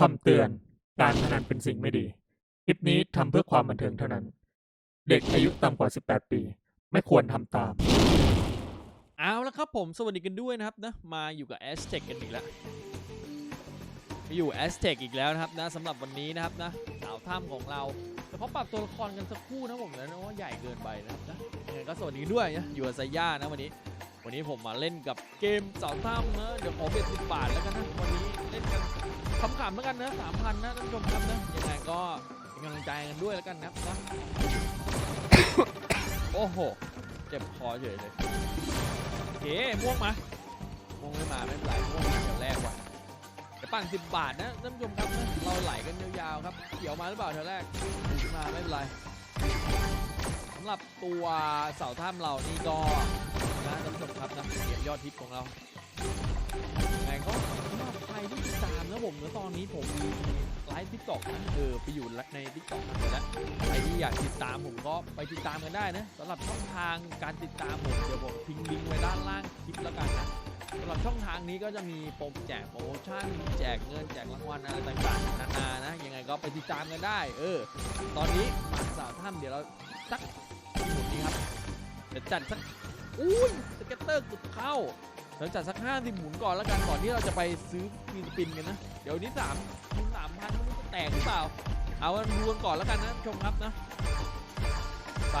คำเตือน การพนันเป็นสิ่งไม่ดี คลิปนี้ทำเพื่อความบันเทิงเท่านั้น เด็กอายุต่ำกว่า 18 ปี ไม่ควรทำตาม เอาละครับผม สวัสดีกันด้วยนะครับนะ มาอยู่กับ a z t e c กันอีกแล้วมาอยู่ a z t e c อีกแล้วนะครับนะสำหรับวันนี้นะครับนะสาวถ้ำของเราแต่เขาปรับตัวละครกันสักครู่นะผมนะว่าใหญ่เกินไปนะครับนะยังไงก็สวัสดีกันด้วยนะอยู่กับไซย่านะวันนี้ วันนี้ผมมาเล่นกับเกมสาวถ้ำนะเดี๋ยวขอเบ็ดสิบบาทแล้วกันนะวันนี้เล่นกันขำๆแล้วกันนะสามพันนะท่านผู้ชมครับนะยังไงก็เป็นกำลังใจกันด้วยแล้วกันนับนะโอ้โหเจ็บคอเฉยเลยโอเคม่วงมาม่วงไม่มาไม่เป็นไรม่วงมาแถวแรกว่ะจะปั่นสิบบาทนะท่านผู้ชมครับนะเราไหลกันยาวๆครับเขียวมาหรือเปล่าแถวแรกมาไม่เป็นไรสำหรับตัวเสาถ้ำเรานี่ก็ นะท่านผู้ชมครับนะเก็บยอดทิปของเรายังก็สำหรับใครที่ติดตามนะผมนะตอนนี้ผมมีไลฟ์ทิกตอกนะเออไปอยู่ในทิกตอกนะแล้วใครที่อยากติดตามผมก็ไปติดตามกันได้นะสำหรับช่องทางการติดตามผมเดี๋ยวผมทิ้งลิงก์ไว้ด้านล่างคลิปแล้วกันนะสำหรับช่องทางนี้ก็จะมีโปรแจกโปรโมชั่นแจกเงินแจกรางวัลอะไรต่างๆนานานะยังไงก็ไปติดตามกันได้ เออ ตอนนี้มาสาวถ้ำเดี๋ยวเราสักหมุนนี้ครับเดี๋ยวจัดสัก อุ้ยสเก็ตเตอร์เกุดเข้าเดี๋ยวจัดสักห้าสิบหมุนก่อนแล้วกันก่อนที่เราจะไปซื้อฟีนสปินกันนะ เดี๋ยวนี้สามสามพันมันจะแตกหรือเปล่า เอากันรวนก่อนแล้วกันนะชมครับนะไป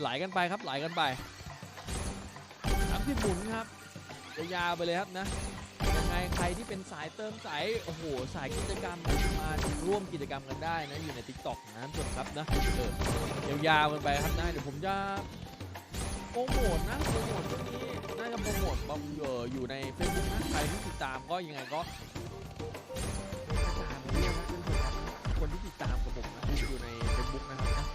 ไหลกันไปครับไหลกันไปสามสิบหมุนครับยาวไปเลยครับนะยังไงใครที่เป็นสายเติมสายโอ้โหสายกิจกรรมมาร่วมกิจกรรมกันได้นะอยู่ใน t ิ k t o k นะชมครับนะเออยาวๆกันไปครับนะเดี๋ยวผมจะ ปรโมทนะโปรโมทช่วงนี้น่าจะโปรโมทบเอ่ออยู่ใน Facebook นะใครที่ติดตามก็ยังไงก็ตามกันด้วยนะท่านผู้ชมครับคนที่ติดตามกับผมนะอยู่ใน Facebook นะครับนะ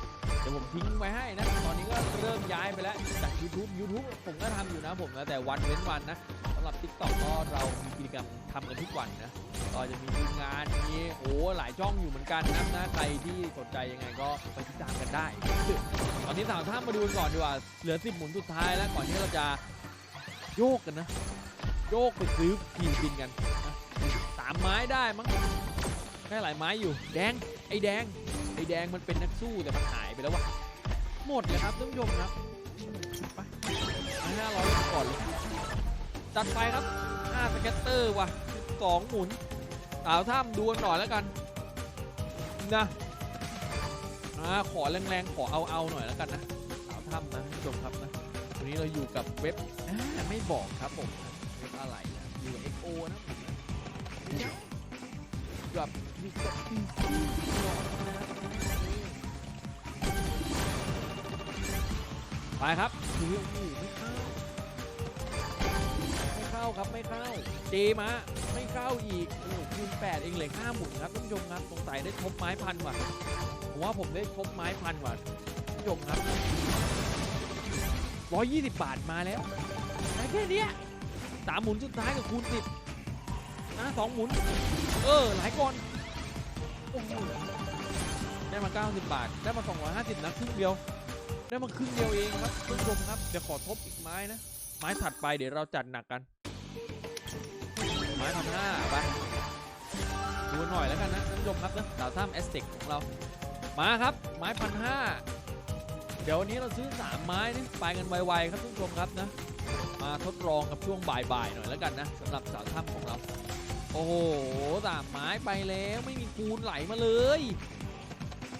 เดี๋ยวผมทิ้งไว้ให้นะ ตอนนี้ก็เริ่มย้ายไปแล้วจาก YouTube YouTube ผมก็ทำอยู่นะผมนะแต่วันเว้นวันนะสำหรับ TikTok ก็เรามีกิจกรรมทำกันทุกวันนะก็จะมีทีมงานมีโอ้หลายช่องอยู่เหมือนกันนะนะใครที่สนใจยังไงก็ไปติดตามกันได้ อนนี้สามท่านมาดูกันก่อนดีกว่า เหลือ10หมุนสุดท้ายแล้วก่อนที่เราจะโยกกันนะ โยกไปซื้อทีมบินกันนะสามไม้ได้มั้งได้หลายไม้อยู่ แดง ไอ้แดง ไอ้แดงมันเป็นนักสู้แต่มันหายไปแล้ววะหมดเลยครับท่านผู้ชมครับไปห้าร้อยก่อนเลยจัดไปครับห้าสเก็ตเตอร์ว่ะสองหมุนสาวถ้ำดูกันหน่อยแล้วกันนะ อ่าขอแรงๆ ขอเอาเอาๆหน่อยแล้วกันนะสาวถ้ำนะท่านผู้ชมครับนะวันนี้เราอยู่กับเว็บอ่าไม่บอกครับผมเว็บอะไรนะอยู่กับ XO นะผมนะกับมีกับอีซี่หลอดนะไปครับดูโอ้โหไม่เข้าไม่เข้าครับไม่เข้าเจมาไม่เข้าอีกโอ้โหคูณแปดเองเหลยห้าหมุนครับท่านผู้ชมครับสงสัยได้ทบไม้พันว่ะ ผมว่าผมได้ทบไม้พันกว่ะท่านผู้ชมครับร้อยยี่สิบบาทมาแล้วแค่เนี้ยสามหมุนสุดท้ายกับคูณสิบนะสองหมุน เออ หลายก่อนโอ้โหได้มา 90 บาท ได้มา 250นะครึ่งเดียว ได้มาครึ่งเดียวเองครับท่านผู้ชมครับ เดี๋ยวขอทบอีกไม้นะ ไม้ถัดไปเดี๋ยวเราจัดหนักกัน ไม้พันห้าไปดูหน่อยแล้วกันนะท่านผู้ชมครับนะดาวถ้ำแอสเต็กของเรา มาครับไม้พันห้าเดี๋ยววันนี้เราซื้อ 3 ไม้นี่ไปกันไวๆครับท่านผู้ชมครับนะ มาทดลองกับช่วงบ่ายๆหน่อยแล้วกันนะสำหรับสาวถ้ำของเรา โอ้โหสามไม้ไปแล้วไม่มีคูณไหลมาเลย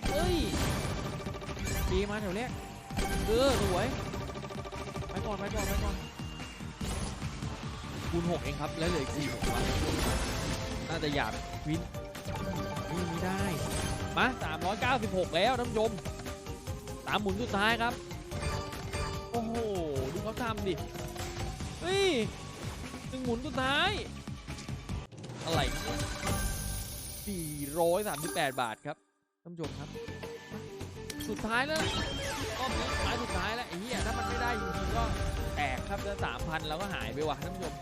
เฮ้ยดีมาแถวแรกเออสวยไปก่อนไปก่อนไปก่อนคูณหกเองครับแล้วเหลืออีกสี่หกวันน่าจะหยาบวินนี่ไม่ได้ มาสามร้อยเก้าสิบหกแล้วท่านผู้ชมสามหมุนสุดท้ายครับ โอ้โห ดูเขาทำดิเฮ้ยหนึ่งหมุนสุดท้าย อะไร438 บาทครับท่านผู้ชมครับ สุดท้ายแล้วรอบนี้ท้ายสุดท้ายแล้วไอ้เหี้ยถ้ามันไม่ได้จริงๆก็แตกครับแล้วสามพันเราก็หายไปว่ะท่านผู้ชม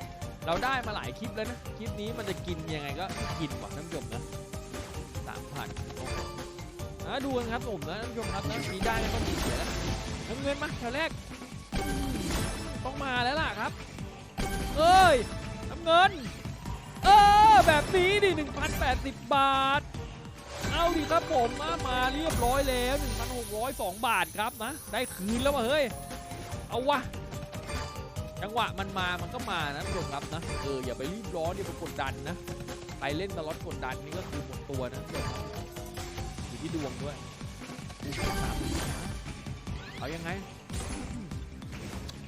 เราได้มาหลายคลิปแล้วนะ คลิปนี้มันจะกินยังไงก็กินว่ะท่านผู้ชมนะ พันนะดูกันครับผมนะท่านผู้ชมครับนะมีได้ก็ต้องมีเสียน้ำเงินมาแถวแรก ต้องมาแล้วล่ะครับ เอ้ยน้ำเงิน เออแบบนี้ดิ1,080 บาท เอาดิครับผมมามาเรียบร้อยแล้ว 1,602 บาทครับนะ ได้คืนแล้วว่ะเฮ้ย เอาวะ จังหวะมันมามันก็มานะทุกคนครับนะเอออย่าไปรีบร้อนอย่าไปกดดันนะไปเล่นสล็อตกดดันนี่ก็คือหมดตัวนะทุกคนครับอยู่ที่ดวงด้วยอู้หูสามหมื่นเอายังไง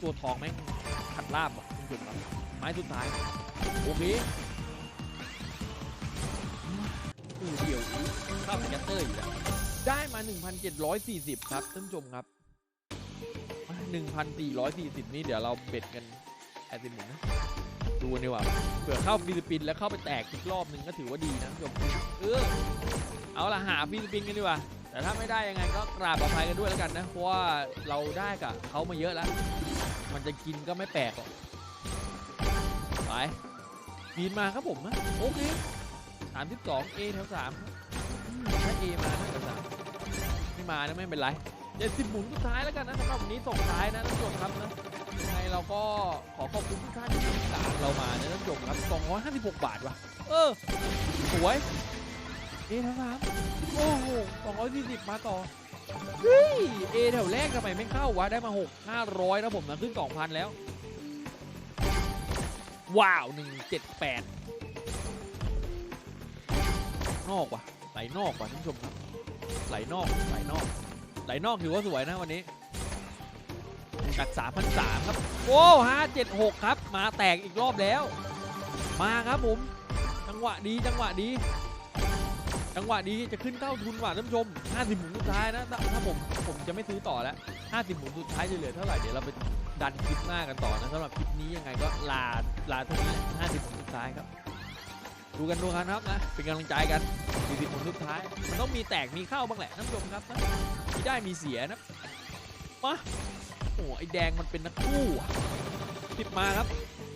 ตัวทองแม่งขัดลาบอะคุณผู้ชมครับไม้สุดท้ายโอเคอือเดียวเข้าสแกตเตอร์อยู่แล้วได้มา 1,740 ครับท่านผู้ชมครับ 1,440 นี่เดี๋ยวเราเบ็ดกันแอดมินนะดูนดีกว่าเผื่อเข้าฟิลิปปินส์แล้วเข้าไปแตกอีกรอบหนึ่งก็ถือว่าดีนะท่านผู้ชมเออเอาละหาฟิลิปปินส์กันดีกว่าแต่ถ้าไม่ได้ยังไงก็กราบอภัยกันด้วยแล้วกันนะเพราะว่าเราได้กับเขามาเยอะแล้ว มันจะกินก็ไม่แปลกหรอกไปบีนมาครับผมนะโอเคสามสิบสองเอแถวสามถ้าเอมาแถวสามไม่มานะไม่เป็นไร เจ็ดสิบหมุนสุดท้ายแล้วกันนะสำหรับวันนี้ส่งท้ายนะท่านผู้ชมครับนะยังไงเราก็ขอขอบคุณทุกท่านที่ติดตามเรามานะท่านผู้ชมครับสองร้อยห้าสิบหกบาทว่ะเออสวยเอแถวสามโอ้โหสองร้อยสี่สิบมาต่อเฮ้ยเอแถวแรกทำไมไม่เข้าวะได้มาหกห้าร้อยนะผมนะขึ้นสองพันแล้ว ว้าวหนึ่งเจ็ดแปดนอกว่ะไหลนอกว่ะท่านผู้ชมครับไหลนอกไหลนอก ไหลนอกถือว่าสวยนะวันนี้จากสามพันสามครับ โอ้ห้าเจ็ดหกครับ มาแตกอีกรอบแล้ว มาครับผม จังหวะดีจังหวะดี จังหวะดีจะขึ้นเข้าทุนว่ะท่านผู้ชม 50หมุนสุดท้ายนะ ถ้าผมผมจะไม่ซื้อต่อแล้ว 50หมุนสุดท้ายจะเหลือเท่าไหร่ เดี๋ยวเราไปดันคลิปหน้ากันต่อนะสำหรับคลิปนี้ยังไงก็ลาลาเท่านี้แหละ50ผลสุดท้ายครับ ดูกันดูกันครับนะ เป็นกำลังใจกัน40ผลสุดท้าย มันต้องมีแตกมีเข้าบ้างแหละท่านผู้ชมครับนะ มีได้มีเสียนะมาโอ้ไอแดงมันเป็นนักคู่อะสิบมาครับ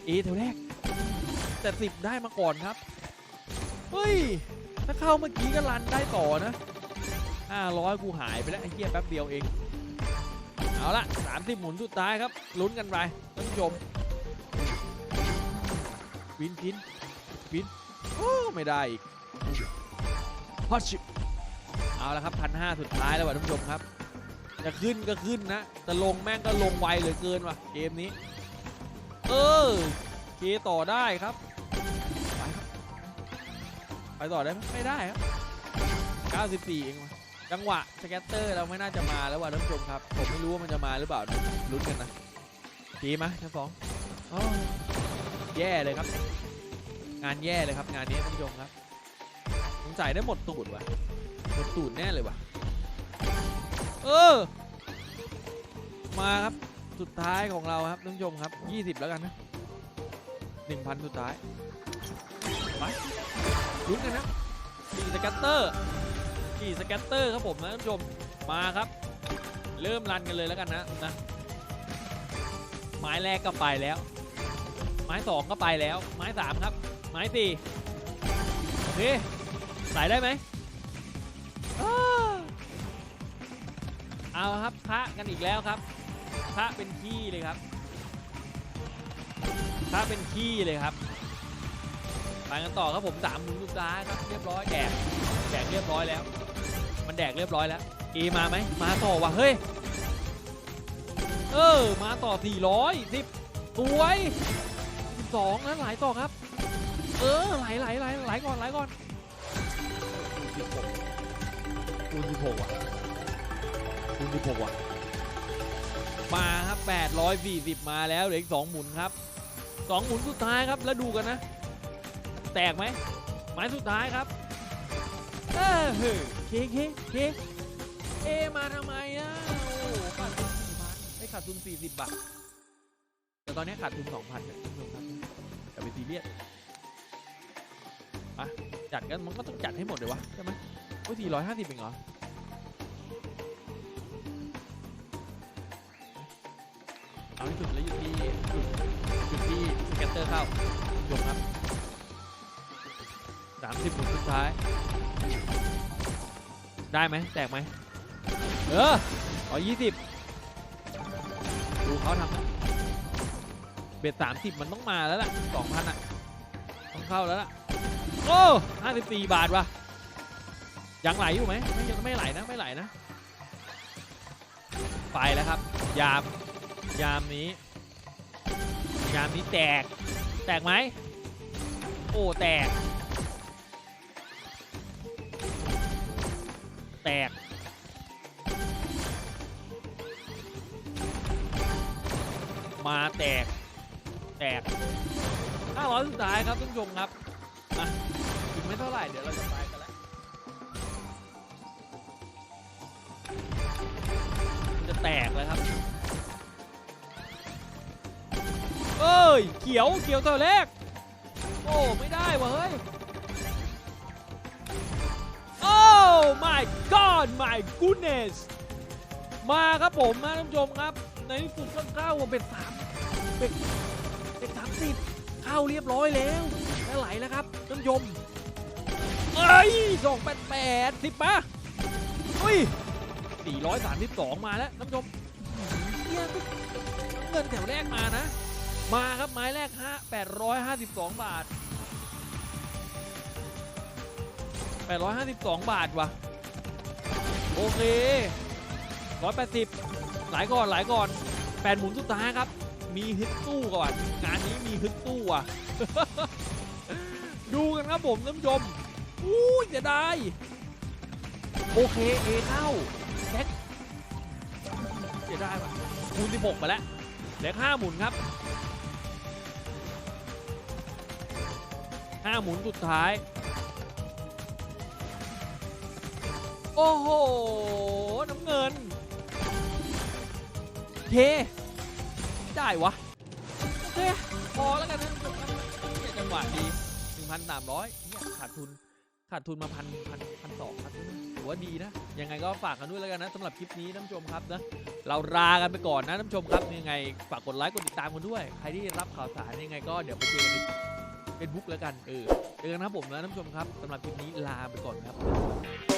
เอแถวแรก แต่สิบได้มาก่อนครับ เฮ้ยถ้าเข้าเมื่อกี้ก็รันได้ต่อนะ500กูหายไปแล้วไอ้เหี้ยแป๊บเดียวเอง เอาละ30หมุนสุดท้ายครับ ลุ้นกันไปท่านผู้ชมวินกินวินโอ้ไม่ได้อีกฮอชิ เอาละครับพันห้าสุดท้ายแล้วว่ะท่านผู้ชมครับ จะขึ้นก็ขึ้นนะจะลงแม่งก็ลงไวเหลือเกินว่ะเกมนี้ เออเคต่อได้ครับ ไปครับไปต่อได้ไหมไม่ได้ครับ 94 เองว่ะจังหวะสแกตเตอร์เราไม่น่าจะมาแล้วว่ะท่านผู้ชมครับ ผมไม่รู้ว่ามันจะมาหรือเปล่านะลุ้นกันนะดีไหมชั้นสองแย่เลยครับ งานแย่เลยครับ งานนี้ท่านผู้ชมครับสงสัยได้หมดตูดว่ะ หมดตูดแน่เลยว่ะ เออ มาครับ สุดท้ายของเราครับท่านผู้ชมครับ 20 แล้วกันนะ 1,000 สุดท้ายไปลุ้นกันนะขี่สแกตเตอร์ขี่สแกตเตอร์ครับผมนะท่านผู้ชม มาครับ เริ่มรันกันเลยแล้วกันนะนะ ไม้แรกก็ไปแล้ว ไม้สองก็ไปแล้ว ไม้สามครับ ไม้สี่โอเคใส่ได้ไหม เอาครับพระกันอีกแล้วครับพระเป็นขี้เลยครับพระเป็นขี้เลยครับไปกันต่อครับผมสามหมุนลูกซ้ายครับเรียบร้อยแดกแดกเรียบร้อยแล้ว มันแดกเรียบร้อยแล้วเอมาไหมมาต่อว่ะเฮ้ยเออมาต่อ 400 10สวย12นะไหลต่อครับ เออไหลไหลไหลไหลก่อนไหลก่อนคูณ16ว่ะ คูณ16ว่ะมาครับ840 มาแล้วเหลืออีก2หมุนครับ 2 หมุนสุดท้ายครับแล้วดูกันนะ แตกไหมไม้สุดท้ายครับเออเฮ้ยเคเคเคเอมาทำไมอะโอ้ขาดทุนสี่พันไอ้ขาดทุนสี่สิบบาท แต่ตอนนี้ขาดทุนสองพันเนี่ยท่านผู้ชมครับอย่าไปซีเรียสอะจัดกันมันก็ต้องจัดให้หมดเลยวะใช่ไหมโอ้ยสี่ร้อยห้าสิบเองเหรอ เอาให้สุดแล้วอยู่ที่จุดจุดที่สแกตเตอร์เข้าจบครับสามสิบหมุนสุดท้าย ได้ไหมแตกไหมเอออ๋อยี่สิบดูเขาทำนะเบ็ดสามสิบมันต้องมาแล้วล่ะสองพันอะต้องเข้าแล้วล่ะโอ้ห้าสิบสี่บาทวะยังไหลอยู่ไหมไม่ยังไม่ไหลนะไม่ไหลนะ ไปแล้วครับ ยาม ยามนี้ ยามนี้แตก แตกไหม โอ้ แตก แตก มาแตก แตก500สุดท้ายครับท่านผู้ชมครับมาอีกไม่เท่าไหร่ เดี๋ยวเราจะไป ย เขียวเขียวตัวแรก โอ้ไม่ได้วะเฮ้ย โอ้ my god my goodness มาครับผมนะท่านผู้ชมครับ ในที่สุดก็เข้าเป็นสามเป็นเป็นสามสิบเข้าเรียบร้อยแล้วแล้วไหลแล้วครับท่านผู้ชมเอ้ยสองแปดแปดสิบปะอุ้ยสี่ร้อยสามสิบสองมาแล้วท่านผู้ชมเนี่ยเงินแถวแรกมานะ มาครับไม้แรกห้าแปดร้อยห้าสิบสองบาทแปดร้อยห้าสิบสองบาทวะโอเคร้อยแปดสิบหลายก่อนหลายก่อนแปดหมุนสุดท้ายครับ มีฮึดตู้ก่อนงานนี้มีฮึดตู้อะ ดูกันครับผมท่านผู้ชมอู้จะได้ โอเคเอเข้าแท็กจะได้ปะคูณ16มาแล้วเหลือห้าหมุนครับ ห้าหมุนสุดท้าย โอ้โห น้ำเงินเทได้วะโอเคพอแล้วกันนะเนี่ยจังหวะดี 1,300เนี่ยขาดทุนขาดทุนมาพันพันพันสองครับถือว่าดีนะ ยังไงก็ฝากกันด้วยแล้วกันนะสำหรับคลิปนี้ท่านผู้ชมครับนะเราลากันไปก่อนนะท่านผู้ชมครับยังไงฝากกดไลค์กดติดตามกันด้วย ใครที่รับข่าวสารยังไงก็เดี๋ยวไปเจอกัน เป็นบุกแล้วกันเออเจอกันนะผมและท่านผู้ชมครับสำหรับคลิปนี้ลาไปก่อนครับ